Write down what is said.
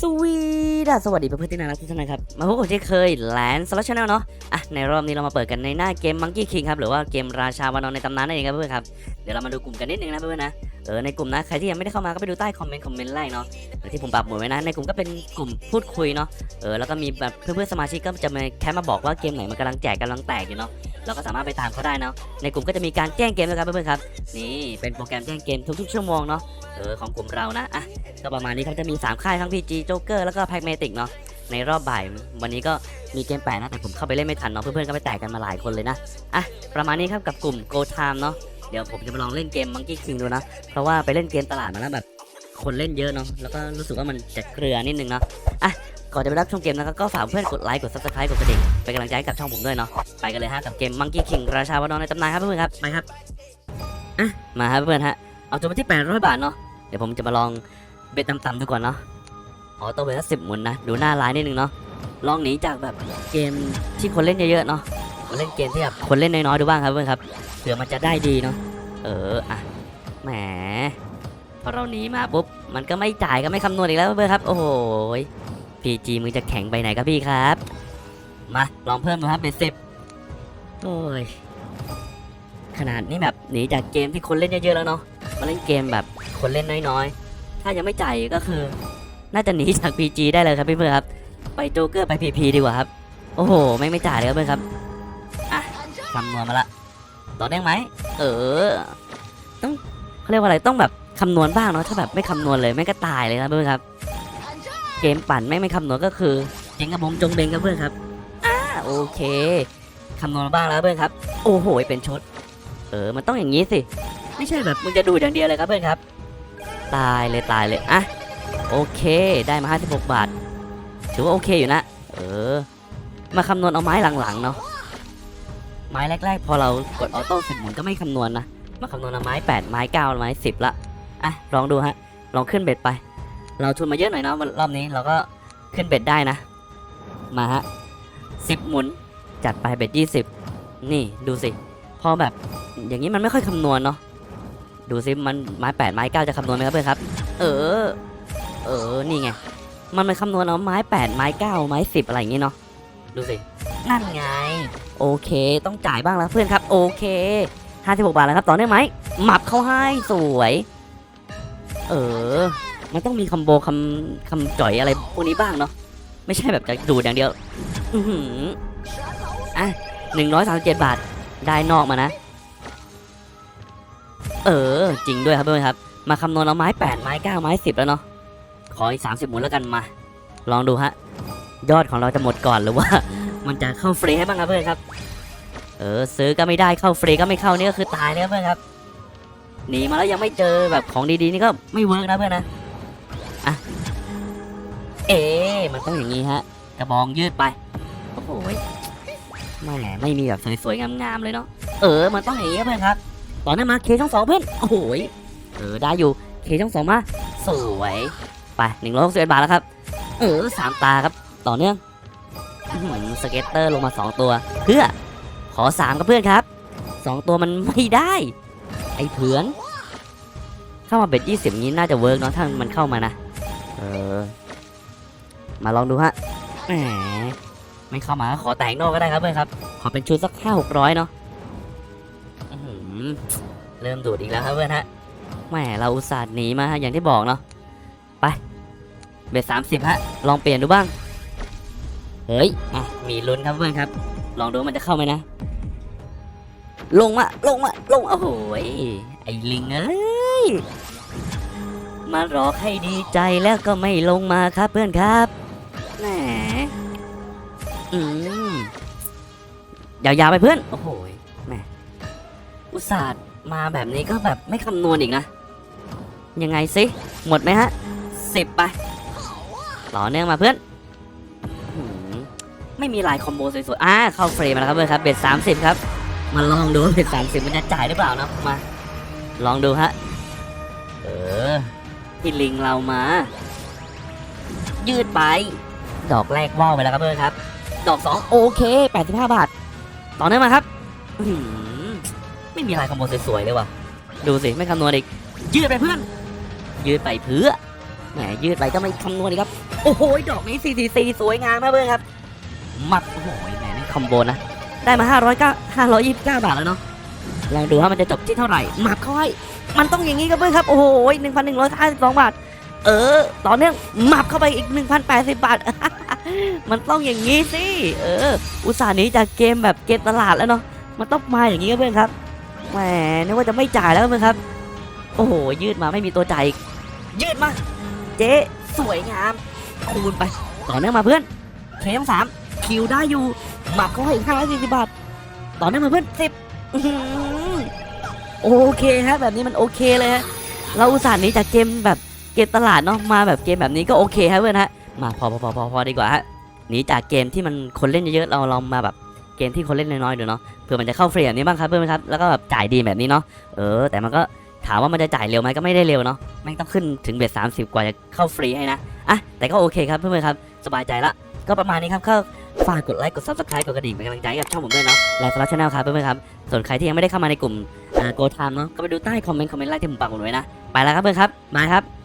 สวีดาสวัสดีเพื่อนๆที่น่ารักทุกท่านนะครับ มาพบกับเช่นเคยแลนสล็อตชาแนลเนาะอะในรอบนี้เรามาเปิดกันในหน้าเกม Monkey King ครับ หรือว่าเกมราชาวานอนในตำนานนั่นเองครับเพื่อนครับ เดี๋ยวเรามาดูกลุ่มกันนิดนึงนะเพื่อนๆนะ เออในกลุ่มนะ ใครที่ยังไม่ได้เข้ามาก็ไปดูใต้คอมเมนต์คอมเมนต์ไล่เนาะอย่างที่ผมปรับหมดไว้นะ ในกลุ่มก็เป็นกลุ่มพูดคุยเนาะ เออแล้วก็มีแบบเพื่อนๆสมาชิกก็จะมาแค่มาบอกว่าเกมไหนมันกำลังแจกกำลังแตกอยู่เนาะ เราก็สามารถไปตามเขาได้เนาะในกลุ่มก็จะมีการแจ้งเกมนะครับเพื่อนๆครับนี่เป็นโปรแกรมแจ้งเกมทุกๆชั่วโมงเนาะเออของกลุ่มเรานะอะก็ประมาณนี้ครับจะมี 3 ค่ายทั้ง PG Joker แล้วก็ Pragmatic เนาะในรอบบ่ายวันนี้ก็มีเกมแปลกนะแต่ผมเข้าไปเล่นไม่ทันเนาะเพื่อนๆก็ไปแตกกันมาหลายคนเลยนะอะประมาณนี้ครับกับกลุ่ม Go Time เนาะเดี๋ยวผมจะมาลองเล่นเกม Monkey King ดูนะเพราะว่าไปเล่นเกมตลาดมาแล้วแบบคนเล่นเยอะเนาะแล้วก็รู้สึกว่ามันจะเกลือนิดนึงเนาะอะ ก่อนจะไปรับชมเกมนะครับก็ฝากเพื่อนกดไลค์กด Subscribe กดกระดิ่งเป็นกำลังใจให้กับช่องผมด้วยเนาะไปกันเลยฮะกับเกม Monkey King ราชาวานอนในตำนานครับเพื่อนๆครับไปครับอะมาครับเพื่อนๆฮะเอาจนมาที่800บาทเนาะเดี๋ยวผมจะมาลองเบ็ดต่ำๆดูก่อนเนาะอ๋อตัวเบสสิบหมุนนะดูหน้าร้ายนิดนึงเนาะลองหนีจากแบบเกมที่คนเล่นเยอะๆเนาะมาเล่นเกมที่แบบคนเล่นน้อยๆดูบ้างครับเพื่อนครับเผื่อมันจะได้ดีเนาะเอออะแหมพอเราหนีมาปุ๊บมันก็ไม่จ่ายก็ไม่คำนวณอีกแล้วเพื่อนครับ โอ้โห พีจีมึงจะแข็งไปไหนครับพี่ครับ มา ลองเพิ่มดูครับเป็นสิบโอ้ย ขนาดนี้แบบหนีจากเกมที่คนเล่นเยอะๆแล้วเนาะ มาเล่นเกมแบบคนเล่นน้อยๆ ถ้ายังไม่จ่ายก็คือ น่าจะหนีจาก PG ได้เลยครับพี่เพื่อนครับ ไปโจ๊กเกอร์ไป PP ดีกว่าครับ โอ้โห ไม่งไม่จ่ายเลยครับเพื่อนครับ อะคำนวณมาละต่อได้ไหม เออ ต้องเขาเรียกว่าอะไร ต้องแบบคำนวณบ้างเนาะ ถ้าแบบไม่คำนวณเลยไม่งก็ตายเลยครับเพื่อนครับ เกมปั่นไม่งไม่คำนวณก็คือเจงกระบงจงเบงครับเพื่อนครับอ่าโอเคคำนวณมาบ้างแล้วเพื่อนครับ โอ้โหเป็นชด เออมันต้องอย่างนี้สิ ไม่ใช่แบบมึงจะดูอย่างเดียวเลยครับเพื่อนครับ ตายเลยตายเลยอะโอเคได้มา 56 บาท ถือว่าโอเคอยู่นะ เออ มาคำนวณเอาไม้หลังๆเนาะไม้แรกๆ พอเรากดออโต้สิบหมุนก็ไม่คำนวณนะมาคำนวณเอาไม้ 8 ไม้9ไม้ 10 ละอะลองดูฮะลองขึ้นเบ็ดไป เราทุนมาเยอะหน่อยเนาะวันรอบนี้เราก็ขึ้นเบ็ดได้นะ มาฮะ10หมุนจัดไปเบ็ด20นี่ดูสิ พอแบบอย่างนี้มันไม่ค่อยคำนวณเนาะดูสิมันไม้8ไม้9จะคำนวณไหมครับเพื่อนครับ เออ เออนี่ไงมันมาคำนวณเอาไม้8ไม้9ไม้10อะไรอย่างงี้เนาะดูสินั่นไง โอเค ต้องจ่ายบ้างแล้วเพื่อนครับ โอเค56บาทแล้วครับต่อเนื่องไหมหมับเข้าให้สวย เออ มันต้องมีคอมโบคำคำจ่อยอะไรพวกนี้บ้างเนาะไม่ใช่แบบจะดูดอย่างเดียว อือหืออะ137บเจ็ดบาทได้นอกมานะ เออ จริงด้วยครับเพื่อนครับ มาคำนวณเอาไม้8ไม้9ไม้10แล้วเนาะขออีก30หมุนแล้วกันมา ลองดูฮะ ยอดของเราจะหมดก่อนหรือว่า มันจะเข้าฟรีให้บ้างครับเพื่อนครับ เออ ซื้อก็ไม่ได้เข้าฟรีก็ไม่เข้านี่ก็คือตายเลยครับเพื่อนครับหนีมาแล้วยังไม่เจอแบบของดีๆนี่ก็ไม่เวิร์กนะเพื่อนนะ อะ เอ๊มันต้องอย่างนี้ฮะ กระบองยืดไป โอ้โหไม่แหมไม่มีแบบสวยๆงามๆเลยเนาะ เออ มันต้องอย่างนี้ครับเพื่อนครับต่อหน้มาเคช่องสองเพื่อน โอ้โหยเออได้อยู่ เคช่องสองมา สวย ไปหนึ่งร้อยหกสิบเอ็ดบาทแล้วครับ เออสามตาครับ ต่อเนื่องอื้อหือสเก็ตเตอร์ลงมาสองตัว เพื่อ ขอสามกับเพื่อนครับสองตัวมันไม่ได้ ไอ้เผือน เข้ามาเบ็ดยี่สิบนี้น่าจะเวิร์กเนาะถ้ามันเข้ามานะ เออ มาลองดูฮะ แหม ไม่เข้ามาก็ขอแต่งนอกก็ได้ครับเพื่อนครับ ขอเป็นชุดสักห้าหกร้อยเนาะอื้อหือเริ่มดูดอีกแล้วครับเพื่อนฮะ แหม เราอุตส่าห์หนีมาฮะอย่างที่บอกเนาะ ไป เบ็ดสามสิบฮะ ลองเปลี่ยนดูบ้าง เฮ้ยอะมีลุ้นครับเพื่อนครับ ลองดูว่ามันจะเข้าไหมนะ ลงมา ลงมา ลงมาโอ้โหยไอ้ลิงเอ้ย มารอให้ดีใจแล้วก็ไม่ลงมาครับเพื่อนครับแหมอืมยาวๆไปเพื่อน โอ้โหแหมอุตส่าห์มาแบบนี้ก็แบบไม่คำนวณอีกนะ ยังไงสิ หมดไหมฮะสิบไป ต่อเนื่องมาเพื่อน ไม่มีลายคอมโบสวยๆ อ่า เข้าเฟรมมาแล้วครับเพื่อนครับ เบ็ดสามสิบครับ มาลองดูเบ็ดสามสิบมันจะจ่ายหรือเปล่านะ มา ลองดูฮะ เออ ที่ลิงเรามา ยืดไป ดอกแรกว่าวไปแล้วครับเพื่อนครับ ดอกสองโอเคแปดสิบห้าบาท ต่อเนื่องมาครับอื้อหือไม่มีลายคอมโบสวยๆเลยว่ะ ดูสิไม่คำนวณอีก ยืดไปเพื่อน ยืดไปเพื่อ แหมยืดไปก็ไม่คำนวณดีกครับ โอ้โห ดอกนี้4 4 4สวยงามมากเพื่อนครับ มัดโอ้โหแหมนี่คอมโบนะ ได้มา5 0 9 529 บาทแล้วเนาะ ลองดูว่ามันจะจบที่เท่าไหร่หมัดเขาให้มันต้องอย่างนี้ครับเพื่อนครับ โอ้โห1,152บาท เออ ต่อเนื่องหมับเข้าไปอีก1,080บาท มันต้องอย่างนี้สิ เออ อุตส่าห์นี้จากเกมแบบเกมตลาดแล้วเนาะ มันต้องมาอย่างนี้ครับเพื่อนครับ แหม นึกว่าจะไม่จ่ายแล้วเพื่อนครับ โอ้โห ยืดมาไม่มีตัวจ่ายยืดมา เจ๊สวยงาม คูณไป ต่อเนื่องมาเพื่อนเคมสามคิวได้อยู่หมับเข้าให้อีก540บาท ต่อเนื่องมาเพื่อนสิบ โอเคฮะแบบนี้มันโอเคเลยฮะเราอุตส่าห์หนี้จากเกมแบบเกมตลาดเนาะมาแบบเกมแบบนี้ก็โอเคฮะเพื่อนฮะมาพอพอพอพอพอดีกว่าฮะหนีจากเกมที่มันคนเล่นเยอะๆเราเรามาแบบเกมที่คนเล่นน้อยๆดูเนาะเพื่อมันจะเข้าฟรีแบบนี้บ้างครับเพื่อนครับแล้วก็แบบจ่ายดีแบบนี้เนาะเออแต่มันก็ถามว่ามันจะจ่ายเร็วไหมก็ไม่ได้เร็วเนาะแม่งต้องขึ้นถึงเบ็ดสามสิบกว่าจะเข้าฟรีให้นะอะแต่ก็โอเคครับเพื่อนๆครับสบายใจละก็ประมาณนี้ครับก็ฝากกดไลค์กด subscribe กดกระดิ่งเป็นกำลังใจกับช่องผมด้วยเนาะไลฟ์สไลด์ชาแนลครับเพื่อนๆครับส่วนใครที่ยังไม่ได้เข้ามาในกลุ่ม โกทามเนาะก็ไปดูใต้คอมเมนต์คอมเมนต์ไลค์ที่ผมปักหมดไว้นะ ไปแล้วครับเพื่อนครับ มาครับ